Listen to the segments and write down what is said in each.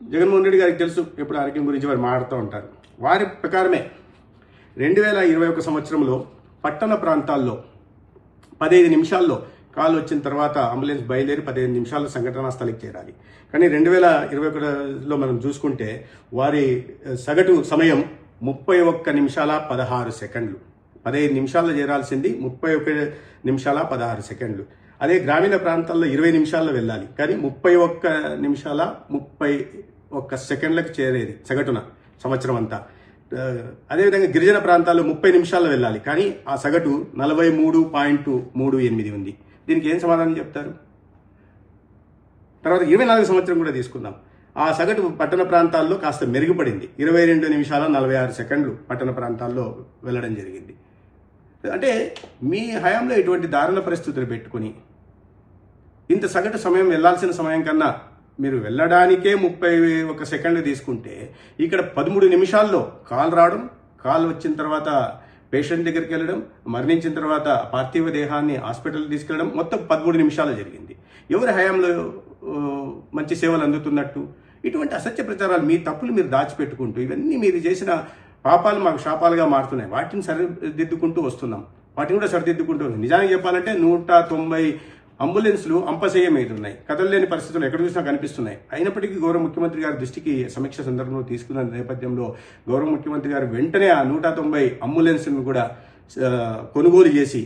జగన్మోహన్ రెడ్డి గారికి తెలుసు ఎప్పుడు ఆరోగ్యం గురించి వారు మాట్లాడుతూ ఉంటారు. వారి ప్రకారమే రెండు వేల ఇరవై ఒక సంవత్సరంలో పట్టణ ప్రాంతాల్లో పదిహేను నిమిషాల్లో కాల్ వచ్చిన తర్వాత అంబులెన్స్ బయలుదేరి పదిహేను నిమిషాల్లో సంఘటనా స్థలికి చేరాలి. కానీ రెండు వేల ఇరవై ఒకటిలో మనం చూసుకుంటే వారి సగటు సమయం ముప్పై ఒక్క నిమిషాల పదహారు సెకండ్లు. పదిహేను నిమిషాల్లో చేరాల్సింది ముప్పై ఒక నిమిషాల పదహారు సెకండ్లు. అదే గ్రామీణ ప్రాంతాల్లో ఇరవై నిమిషాల్లో వెళ్ళాలి. కానీ ముప్పై ఒక్క నిమిషాల ముప్పై ఒక్క సెకండ్లకు చేరేది సగటున సంవత్సరం అంతా. అదేవిధంగా గిరిజన ప్రాంతాల్లో ముప్పై నిమిషాల్లో వెళ్ళాలి. కానీ ఆ సగటు నలభై మూడు పాయింట్ మూడు ఎనిమిది ఉంది. దీనికి ఏం సమాధానం చెప్తారు? తర్వాత ఇరవై నాలుగు సంవత్సరం కూడా తీసుకుందాం. ఆ సగటు పట్టణ ప్రాంతాల్లో కాస్త మెరుగుపడింది. ఇరవై రెండు నిమిషాల నలభై ఆరు సెకండ్లు పట్టణ ప్రాంతాల్లో వెళ్ళడం జరిగింది. అంటే మీ హయాంలో ఇటువంటి దారుణ పరిస్థితులు పెట్టుకుని ఇంత సగటు సమయం వెళ్ళాల్సిన సమయం కన్నా మీరు వెళ్ళడానికే ముప్పై ఒక సెకండ్లు తీసుకుంటే ఇక్కడ పదమూడు నిమిషాల్లో కాల్ రావడం కాల్ వచ్చిన తర్వాత పేషెంట్ దగ్గరికి వెళ్ళడం మరణించిన తర్వాత పార్థివ దేహాన్ని హాస్పిటల్ తీసుకెళ్ళడం మొత్తం పదమూడు నిమిషాలు జరిగింది. ఎవరి హయాంలో మంచి సేవలు అందుతున్నట్టు? ఇటువంటి అసత్య ప్రచారాలు మీ తప్పులు మీరు దాచిపెట్టుకుంటూ ఇవన్నీ మీరు చేసిన పాపాలు మాకు శాపాలుగా మారుతున్నాయి. వాటిని సరిదిద్దుకుంటూ వస్తున్నాం. వాటిని కూడా సరిదిద్దుకుంటూ నిజానికి చెప్పాలంటే నూట తొంభై అంబులెన్స్లు అంపసేయమైతున్నాయి మీద కదలలేని పరిస్థితులు ఎక్కడ చూసినా కనిపిస్తున్నాయి. అయినప్పటికీ గౌరవ ముఖ్యమంత్రి గారి దృష్టికి సమీక్ష సందర్భంలో తీసుకున్న నేపథ్యంలో గౌరవ ముఖ్యమంత్రి గారు వెంటనే ఆ నూట తొంభై అంబులెన్స్ను కూడా కొనుగోలు చేసి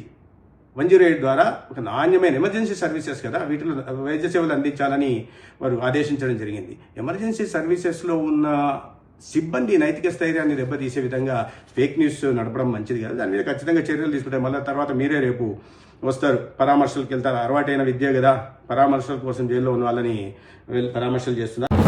వన్ జీరో ఎయిట్ ద్వారా ఒక నాణ్యమైన ఎమర్జెన్సీ సర్వీసెస్ కదా వీటిలో వైద్య సేవలు అందించాలని వారు ఆదేశించడం జరిగింది. ఎమర్జెన్సీ సర్వీసెస్లో ఉన్న సిబ్బంది నైతిక స్థైర్యాన్ని దెబ్బతీసే విధంగా ఫేక్ న్యూస్ నడపడం మంచిది కాదు. దాని మీద ఖచ్చితంగా చర్యలు తీసుకుంటే మళ్ళీ తర్వాత మీరే రేపు వస్తారు. పరామర్శలకు వెళ్తారు. అలవాటైన విద్య కదా. పరామర్శల కోసం జైల్లో ఉన్న వాళ్ళని పరామర్శలు చేస్తున్నారు.